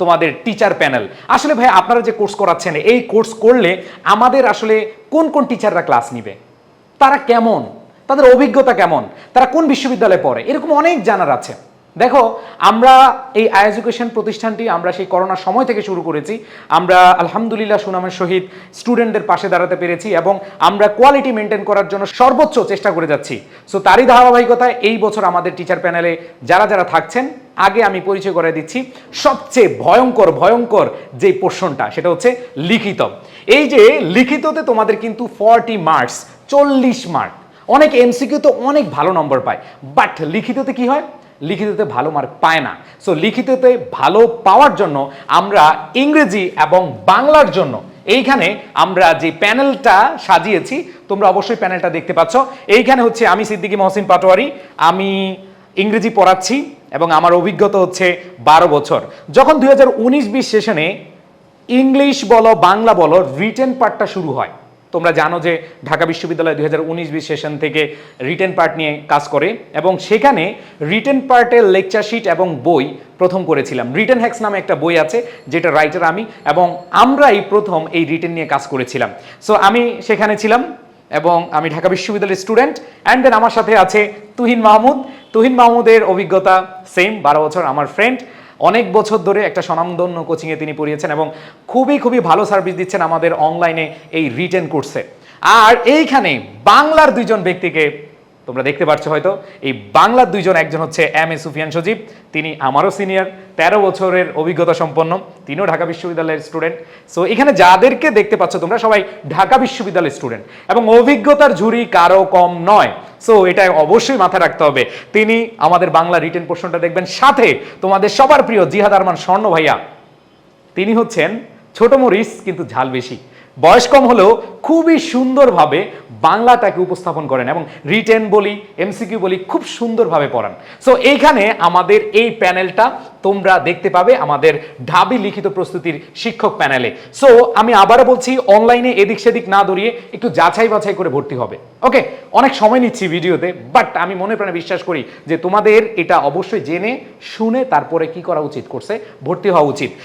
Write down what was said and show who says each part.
Speaker 1: তোমাদের teacher panel আসলে ভাই আপনারা যে কোর্স করাচ্ছেন, এই কোর্স করলে আমাদের আসলে কোন কোন টিচাররা ক্লাস নিবে? তারা কেমন? তাদের অভিজ্ঞতা কেমন? তারা কোন বিশ্ববিদ্যালয়ে পড়ে? এরকম অনেক জানার আছে। দেখো, আমরা এই আই এডুকেশন প্রতিষ্ঠানটি আমরা সেই করোনার সময় থেকে শুরু করেছি। আমরা আলহামদুলিল্লাহ সুনামের সহিত স্টুডেন্টদের পাশে দাঁড়াতে পেরেছি এবং আমরা কোয়ালিটি মেনটেন করার জন্য সর্বোচ্চ চেষ্টা করে যাচ্ছি। সো তারই ধারাবাহিকতায় এই বছর আমাদের টিচার প্যানেলে যারা যারা থাকছেন, আগে আমি পরিচয় করে দিচ্ছি, সবচেয়ে ভয়ঙ্কর ভয়ঙ্কর যে পোর্শনটা সেটা হচ্ছে লিখিত এই যে লিখিততে তোমাদের কিন্তু ফর্টি মার্কস চল্লিশ মার্ক অনেক এমসিকিউ তো অনেক ভালো নম্বর পায় বাট লিখিততে কি হয়? লিখিততে ভালো মার্ক পায় না। সো লিখিততে ভালো পাওয়ার জন্য আমরা ইংরেজি এবং বাংলার জন্য এইখানে আমরা যে প্যানেলটা সাজিয়েছি, তোমরা অবশ্যই প্যানেলটা দেখতে পাচ্ছ। এইখানে হচ্ছে আমি সিদ্দিকি মহসিন পাটোয়ারি, আমি ইংরেজি পড়াচ্ছি এবং আমার অভিজ্ঞতা হচ্ছে বারো বছর। যখন দুই হাজার উনিশ বিশ সেশনে ইংলিশ বলো, বাংলা বলো রিটেন পার্টটা শুরু হয়। তোমরা জানো যে ঢাকা বিশ্ববিদ্যালয় দুই হাজার উনিশ বিশ সেশন থেকে রিটেন পার্ট নিয়ে কাজ করে এবং সেখানে রিটেন পার্টের লেকচার শিট এবং বই প্রথম করেছিলাম। রিটেন হ্যাক্স নামে একটা বই আছে, যেটা রাইটার আমি এবং আমরাই প্রথম এই রিটেন নিয়ে কাজ করেছিলাম। সো আমি সেখানে ছিলাম এবং আমি ঢাকা বিশ্ববিদ্যালয়ের স্টুডেন্ট অ্যান্ড দেন আমার সাথে আছে তুহিন মাহমুদ। তুহিন মাহমুদের অভিজ্ঞতা সেম বারো বছর আমার ফ্রেন্ড অনেক বছর ধরে একটা স্বনামধন্য কোচিংয়ে তিনি পড়িয়েছেন এবং খুবই খুবই ভালো সার্ভিস দিচ্ছেন আমাদের অনলাইনে এই রিটেন কোর্সে আর এইখানে বাংলার দুইজন ব্যক্তিকে তোমরা দেখতে পাচ্ছ হয়তো, এই বাংলার দুইজন, একজন হচ্ছে এম এ সুফিয়ান সজীব, তিনি আমারও সিনিয়র তেরো বছরের অভিজ্ঞতা সম্পন্ন, তিনিও ঢাকা বিশ্ববিদ্যালয়ের স্টুডেন্ট সো এখানে যাদেরকে দেখতে পাচ্ছ তোমরা সবাই ঢাকা বিশ্ববিদ্যালয়ের স্টুডেন্ট এবং অভিজ্ঞতার ঝুড়ি কারও কম নয়। সো এটা অবশ্যই মাথায় রাখতে হবে। তিনি আমাদের বাংলা রিটেন পোর্শনটা দেখবেন। সাথে তোমাদের সবার প্রিয় জিহাদ আরমান স্বর্ণ ভাইয়া। তিনি হচ্ছেন ছোট মরিচ, কিন্তু ঝাল বেশি। বয়স কম হলেও খুবই সুন্দরভাবে বাংলাটাকে উপস্থাপন করেন এবং রিটেন বলি এমসিকিউ বলি খুব সুন্দরভাবে পড়ান। সো এইখানে আমাদের এই প্যানেলটা তোমরা দেখতে পাবে আমাদের ঢাবি লিখিত প্রস্তুতির শিক্ষক প্যানেলে। সো আমি আবারও বলছি অনলাইনে এদিক সেদিক না দৌড়িয়ে একটু যাচাই বাছাই করে ভর্তি হবে। ওকে অনেক সময় নিচ্ছি ভিডিওতে বাট আমি মনে প্রাণে বিশ্বাস করি যে তোমাদের এটা অবশ্যই জেনে, শুনে তারপরে কি করা উচিত করছে ভর্তি হওয়া উচিত।